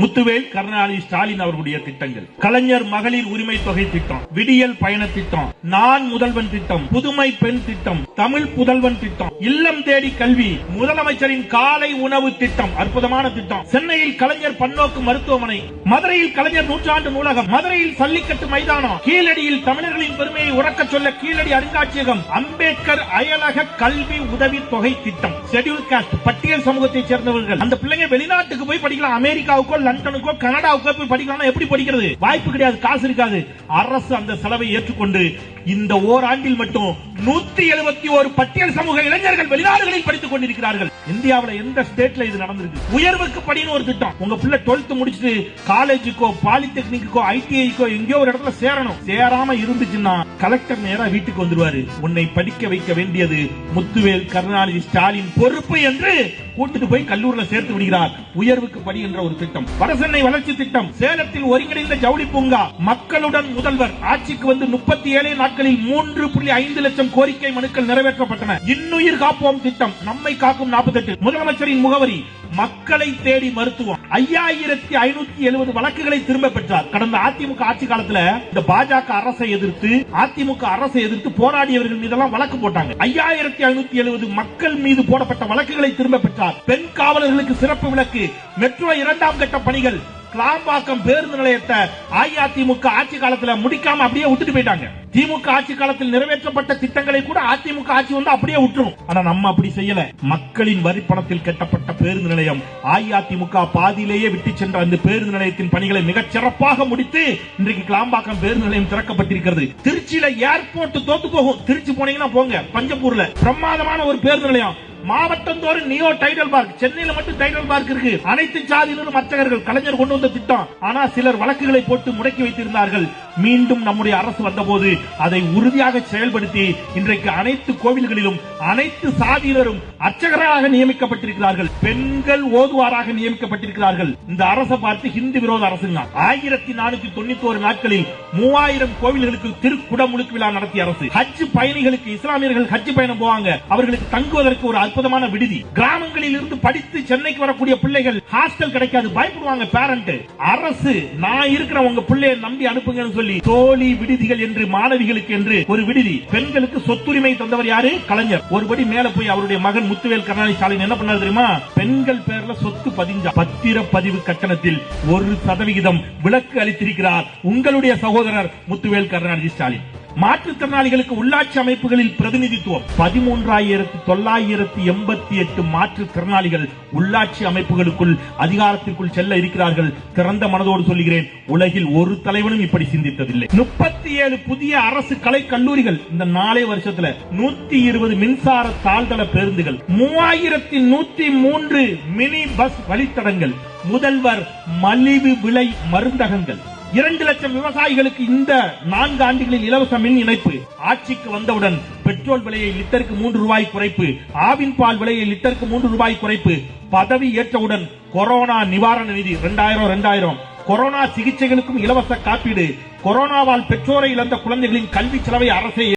முத்துவேல் கருணாநிதி ஸ்டாலின் அவர்களுடைய திட்டங்கள். கலைஞர் மகளிர் உரிமை தொகை திட்டம் விடியல் பயண திட்டம் நான் முதல்வன் திட்டம் புதுமை பெண் திட்டம் தமிழ் புதல்வன் திட்டம் இல்லம் தேடி கல்வி முதலமைச்சரின் காலை உணவு திட்டம் அற்புதமான திட்டம். சென்னையில் கலைஞர் பன்னோக்கு மருத்துவமனை மதுரையில் கலைஞர் நூற்றாண்டு நூலகம் மதுரையில் சல்லிக்கட்டு மைதானம் கீழடியில் தமிழர்களின் பெருமையை உறக்கச் சொல்ல கீழடி அருங்காட்சியகம் அம்பேத்கர் அயலக கல்வி உதவி தொகை திட்டம். ஷெட்யூல் காஸ்ட் பட்டியல் சமூகத்தைச் சேர்ந்தவர்கள். அந்த பிள்ளைங்க வெளிநாட்டுக்கு போய் படிக்கலாம் அமெரிக்காவுக்கோ லண்டனுக்கோ கனடாவுக்கோ போய் படிக்கலாம் எப்படி படிக்கிறது? வாய்ப்பு கிடையாது காசு இருக்காது. அரசு அந்த செலவை ஏற்றுக்கொண்டு இந்த ஓராண்டில் மட்டும் நூத்தி எழுபத்தி ஒரு பட்டியல் சமூக இளைஞர்கள் வெளிநாடுகளில் படித்துக் கொண்டிருக்கிறார்கள். இந்தியாவுல எந்த ஸ்டேட்ல இது நடந்திருக்கு? உயர்வுக்கு படின்னு ஒரு திட்டம். உங்க பிள்ளை 12th முடிச்சுட்டு காலேஜுக்கோ பாலிடெக்னிக்கோ ஐடிஐக்கோ எங்கேயோ ஒரு இடத்துல சேரணும். சேராம இருந்துச்சுன்னா கலெக்டர் நேரா வீட்டுக்கு வந்துருவாரு. உன்னை படிக்க வைக்க வேண்டியது முத்துவேல் கருணாநிதி ஸ்டாலின் பொறுப்பு என்று கூட்டிட்டு போய் கல்லூரில சேர்த்து விடுகிறார். உயர்வுக்கு படி என்ற ஒரு திட்டம். வடசென்னை வளர்ச்சி திட்டம். சேலத்தில் ஒருங்கிணைந்த ஜவுளி பூங்கா. மக்களுடன் முதல்வர். ஆட்சிக்கு வந்து முப்பத்தி ஏழு நாட்களில் மூன்று புள்ளி ஐந்து லட்சம் கோரிக்கை மனுக்கள் நிறைவேற்றப்பட்டன. இன்னுயிர் காப்போம் திட்டம். நம்மை காக்கும் நாற்பத்தி எட்டு முதலமைச்சரின் முகவரி. மக்களை தேடி மருத்துவம். ஐயாயிரத்தி ஐநூத்தி எழுபது வழக்குகளை திரும்ப பெற்றார். கடந்த அதிமுக ஆட்சி காலத்துல இந்த பாஜக அரசை எதிர்த்து அதிமுக அரசை எதிர்த்து போராடியவர்கள் மீதெல்லாம் வழக்கு போட்டாங்க. ஐயாயிரத்தி ஐநூத்தி எழுபது மக்கள் மீது போடப்பட்ட வழக்குகளை திரும்ப பெற்றார். பெண் காவலர்களுக்கு சிறப்பு விளக்கு மெட்ரோ இரண்டாம் கட்ட பணிகள் கிளாம்பாக்கம் பேருந்து நிலையத்தை அஇஅதிமுக ஆட்சி காலத்துல முடிக்காம அப்படியே விட்டுட்டு போயிட்டாங்க. திமுக ஆட்சி காலத்தில் நிறைவேற்றப்பட்ட திட்டங்களை கூட அதிமுக ஆட்சி வந்து அப்படியே விட்டுரும். ஆனா நம்ம அப்படி செய்யல. மக்களின் வரி பணத்தில் கட்டப்பட்ட பேருந்து நிலையம் அஇஅதிமுக பாதியிலேயே விட்டு சென்ற அந்த பேருந்து நிலையத்தின் பணிகளை மிகச் சிறப்பாக முடித்து இன்றைக்கு கிளாம்பாக்கம் பேருந்து நிலையம் திறக்கப்பட்டிருக்கிறது. திருச்சியில ஏர்போர்ட் தோத்து போகும். திருச்சி போனீங்கன்னா போங்க. பஞ்சப்பூர்ல பிரமாதமான ஒரு பேருந்து நிலையம். மாவட்டம் தோறும் நியோ டைடல் பார்க். சென்னையில மட்டும் டைடல் பார்க் இருக்கு. அனைத்து சாதியினரும் அர்ச்சகர்கள் கலைஞர் கொண்டு வந்த திட்டம். ஆனா சிலர் வழக்குகளை போட்டு முடக்கி வைத்திருந்தார்கள். மீண்டும் நம்முடைய அரசு வந்தபோது அதை உறுதியாக செயல்படுத்தி இன்றைக்கு அனைத்து கோவில்களிலும் அனைத்து சாதியினரும் அர்ச்சகராக நியமிக்கப்பட்டிருக்கிறார்கள். பெண்கள் ஓதுவாராக நியமிக்கப்பட்டிருக்கிறார்கள். இந்த அரசை பார்த்து ஹிந்து விரோத அரசுங்க. ஆயிரத்தி நானூத்தி தொண்ணூத்தி ஒரு நாட்களில் மூவாயிரம் கோவில்களுக்கு திருக்குடமுழுக்கு விழா நடத்திய அரசு. ஹஜ் பயணிகளுக்கு இஸ்லாமியர்கள் ஹஜ் பயணம் போவாங்க. அவர்களுக்கு தங்குவதற்கு ஒரு அற்புதமான விடுதி. கிராமங்களில் இருந்து படித்து சென்னைக்கு வரக்கூடிய பிள்ளைகள் ஹாஸ்டல் கிடைக்காது. பயப்படுவாங்க பேரண்ட் அரசு நான் இருக்கிற உங்க பிள்ளையை நம்பி அனுப்புங்கன்னு சொல்லி தோழி விடுதிகள் என்று மாணவிகளுக்கு என்று ஒரு விடுதி. பெண்களுக்கு சொத்துரிமை தந்தவர் யாரு? கலைஞர். ஒருபடி மேல போய் அவருடைய மகன் முத்துவேல் கருணாநிதி ஸ்டாலின் என்ன பண்ணாரு தெரியுமா? பெண்கள் பேர்ல சொத்து பதிஞ்சா பத்திர பதிவு கட்டணத்தில் ஒரு சதவிகிதம் விலக்கு அளித்திருக்கிறார் உங்களுடைய சகோதரர் முத்துவேல் கருணாநிதி ஸ்டாலின். மாற்றுத்திறனாளிகளுக்கு உள்ளாட்சி அமைப்புகளில் பிரதிநிதித்துவம். பதிமூன்றாயிரத்து தொள்ளாயிரத்தி எண்பத்தி எட்டு மாற்றுத்திறனாளிகள் உள்ளாட்சி அமைப்புகளுக்குள் அதிகாரத்திற்குள் செல்ல இருக்கிறார்கள். திறந்த மனதோடு சொல்லுகிறேன் உலகில் ஒரு தலைவனும் இப்படி சிந்தித்ததில்லை. முப்பத்தி ஏழு புதிய அரசு கலை கல்லூரிகள் இந்த நாலே வருஷத்துல நூத்தி இருபது மின்சார தாழ்தள பேருந்துகள் மூவாயிரத்தி நூத்தி மூன்று மினி பஸ் வழித்தடங்கள் முதல்வர் மலிவு விலை மருந்தகங்கள் இரண்டு லட்சம் விவசாயிகளுக்கு இந்த நான்கு ஆண்டுகளில் இலவச மின் இணைப்பு. ஆட்சிக்கு வந்தவுடன் பெட்ரோல் விலையை லிட்டருக்கு மூன்று ரூபாய் குறைப்பு ஆவின் பால் விலையை லிட்டருக்கு மூன்று ரூபாய் குறைப்பு. பதவி ஏற்றவுடன் கொரோனா நிவாரண நிதி இரண்டாயிரம் இரண்டாயிரம் கொரோனா சிகிச்சைகளுக்கும் இலவச காப்பீடு. கொரோனாவால் பெற்றோரை இழந்த குழந்தைகளின் கல்வி செலவை அரசே